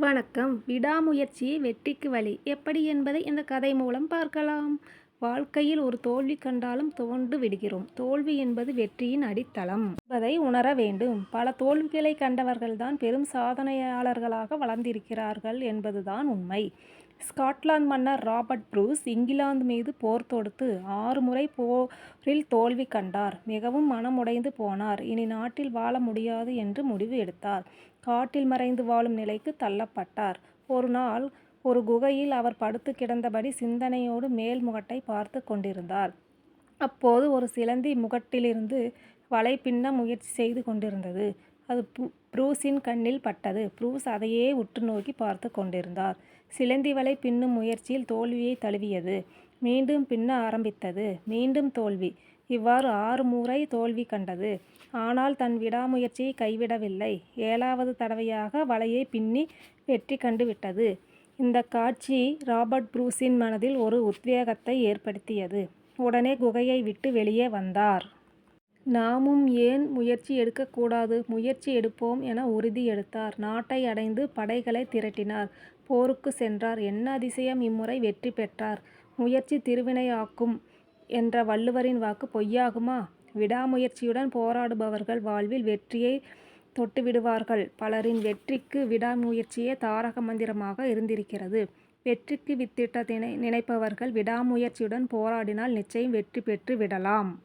வணக்கம். விடாமுயற்சியே வெற்றிக்கு வழி. எப்படி என்பதை இந்த கதை மூலம் பார்க்கலாம். வாழ்க்கையில் ஒரு தோல்வி கண்டாலும் தோண்டு விடுகிறோம். தோல்வி என்பது வெற்றியின் அடித்தளம் என்பதை உணர வேண்டும். பல தோல்விகளை கண்டவர்கள்தான் பெரும் சாதனையாளர்களாக வளர்ந்திருக்கிறார்கள் என்பதுதான் உண்மை. ஸ்காட்லாந்து மன்னர் ராபர்ட் ப்ரூஸ் இங்கிலாந்து மீது போர் தொடுத்து ஆறு முறை போரில் தோல்வி கண்டார். மிகவும் மனமுடைந்து போனார். இனி நாட்டில் வாழ முடியாது என்று முடிவு எடுத்தார். காட்டில் மறைந்து வாழும் நிலைக்கு தள்ளப்பட்டார். ஒரு நாள் ஒரு குகையில் அவர் படுத்து கிடந்தபடி சிந்தனையோடு மேல் முகட்டை பார்த்து கொண்டிருந்தார். அப்போது ஒரு சிலந்தி முகட்டிலிருந்து வலை பின்ன முயற்சி செய்து கொண்டிருந்தது. அது ப்ரூஸின் கண்ணில் பட்டது. ப்ரூஸ் அதையே உற்று நோக்கி பார்த்து கொண்டிருந்தார். சிலந்தி வலை பின்னும் முயற்சியில் தோல்வியை தழுவியது. மீண்டும் பின்ன ஆரம்பித்தது. மீண்டும் தோல்வி. இவ்வாறு ஆறு முறை தோல்வி கண்டது. ஆனால் தன் விடாமுயற்சியை கைவிடவில்லை. ஏழாவது தடவையாக வலையை பின்னி வெற்றி கண்டுவிட்டது இந்த காட்சி ராபர்ட் ப்ரூஸின் மனதில் ஒரு உத்வேகத்தை ஏற்படுத்தியது. உடனே குகையை விட்டு வெளியே வந்தார். நாமும் ஏன் முயற்சி எடுக்கக்கூடாது? முயற்சி எடுப்போம் என உறுதி எடுத்தார். நாட்டை அடைந்து படைகளை திரட்டினார். போருக்கு சென்றார். என்ன அதிசயம்? இம்முறை வெற்றி பெற்றார். முயற்சி திருவினையாக்கும் என்ற வள்ளுவரின் வாக்கு பொய்யாகுமா? விடாமுயற்சியுடன் போராடுபவர்கள் வாழ்வில் வெற்றியை தொட்டுவிடுவார்கள். பலரின் வெற்றிக்கு விடாமுயற்சியே தாரக மந்திரமாக இருந்திருக்கிறது. வெற்றிக்கு வித்திட்ட நினைப்பவர்கள் விடாமுயற்சியுடன் போராடினால் நிச்சயம் வெற்றி பெற்று விடலாம்.